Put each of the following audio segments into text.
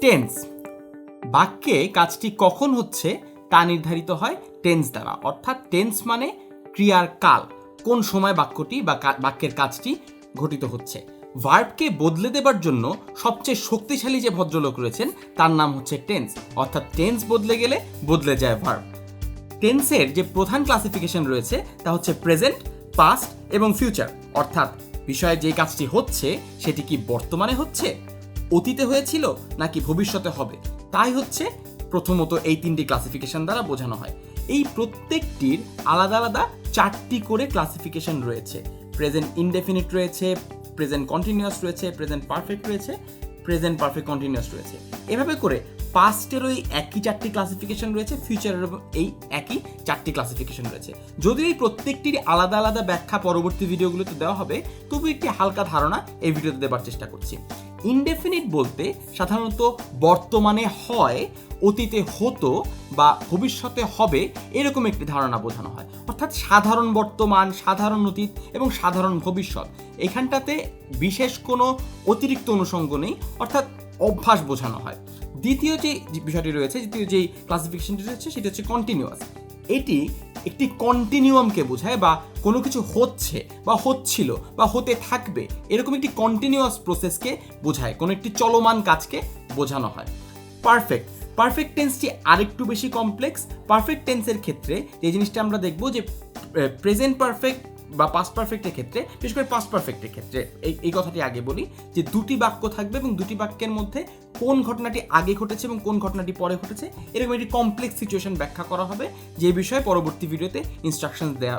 Tense. বাক্যে কাজটি কখন হচ্ছে তা নির্ধারিত হয় টেন্স দ্বারা। অর্থাৎ টেন্স মানে ক্রিয়ার কাল, কোন সময় বাক্যটি বা বাক্যের কাজটি ঘটিত হচ্ছে। ভার্বকে বদলে দেবার জন্য সবচেয়ে শক্তিশালী যে ভদ্রলোক রয়েছেন, তার নাম হচ্ছে টেন্স। অর্থাৎ টেন্স বদলে গেলে বদলে যায় ভার্ব। টেন্সের যে প্রধান ক্লাসিফিকেশন রয়েছে, তা হচ্ছে প্রেজেন্ট, পাস্ট এবং ফিউচার। অর্থাৎ বিষয়ে যে কাজটি হচ্ছে, সেটি কি বর্তমানে হচ্ছে? অতীতে হয়েছিল নাকি ভবিষ্যতে হবে? তাই হচ্ছে প্রথমত এই তিনটি ক্লাসিফিকেশন দ্বারা বোঝানো হয়। এই প্রত্যেকটির আলাদা আলাদা চারটি করে ক্লাসিফিকেশন রয়েছে। প্রেজেন্ট ইনডেফিনিট রয়েছে প্রেজেন্ট কন্টিনিউয়াস রয়েছে প্রেজেন্ট পারফেক্ট রয়েছে প্রেজেন্ট পারফেক্ট কন্টিনিউয়াস রয়েছে। এভাবে করে পাস্টেরও ওই একই চারটি ক্লাসিফিকেশন রয়েছে ফিউচারেরও এই একই চারটি ক্লাসিফিকেশন রয়েছে। যদিও এই প্রত্যেকটির আলাদা আলাদা ব্যাখ্যা পরবর্তী ভিডিওগুলোতে দেওয়া হবে, তবু একটি হালকা ধারণা এই ভিডিওতে দেওয়ার চেষ্টা করছি। ইনডেফিনিট বলতে সাধারণত বর্তমানে হয়, অতীতে হতো বা ভবিষ্যতে হবে এরকম একটি ধারণা বোঝানো হয়। অর্থাৎ সাধারণ বর্তমান, সাধারণ অতীত এবং সাধারণ ভবিষ্যৎ। এখানটাতে বিশেষ কোনো অতিরিক্ত অনুষঙ্গ নেই, অর্থাৎ অভ্যাস বোঝানো হয়। দ্বিতীয় যে বিষয়টি রয়েছে, দ্বিতীয় যে ক্লাসিফিকেশনটি রয়েছে, সেটি হচ্ছে কন্টিনিউয়াস এটি একটি কন্টিনিউয়ামকে বোঝায় বা কোনো কিছু হচ্ছে বা হচ্ছিল বা হতে থাকবে, এরকম একটি কন্টিনিউয়াস প্রসেসকে বোঝায়, কোনো একটি চলমান কাজকে বোঝানো হয়। পারফেক্ট পারফেক্ট টেন্সটি আরেকটু বেশি কমপ্লেক্স পারফেক্ট টেন্সের ক্ষেত্রে যে জিনিসটা আমরা দেখব যে প্রেজেন্ট পারফেক্ট বা পাস্ট পারফেক্টের ক্ষেত্রে, বিশেষ করে পাস্ট পারফেক্টের ক্ষেত্রে, এই এই কথাটি আগে বলি যে দুটি বাক্য থাকবে এবং দুটি বাক্যের মধ্যে কোন ঘটনাটি আগে ঘটেছে এবং কোন ঘটনাটি পরে ঘটেছে, এরকম একটি কমপ্লেক্স সিচুয়েশন ব্যাখ্যা করা হবে, যে বিষয়ে পরবর্তী ভিডিওতে ইনস্ট্রাকশন দেওয়া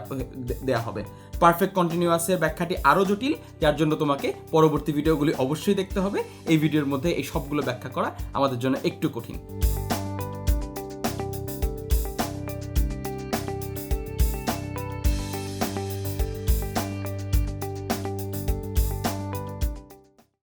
দেওয়া হবে। পারফেক্ট কন্টিনিউয়াসের ব্যাখ্যাটি আরও জটিল, যার জন্য তোমাকে পরবর্তী ভিডিওগুলি অবশ্যই দেখতে হবে। এই ভিডিওর মধ্যে এই সবগুলো ব্যাখ্যা করা আমাদের জন্য একটু কঠিন।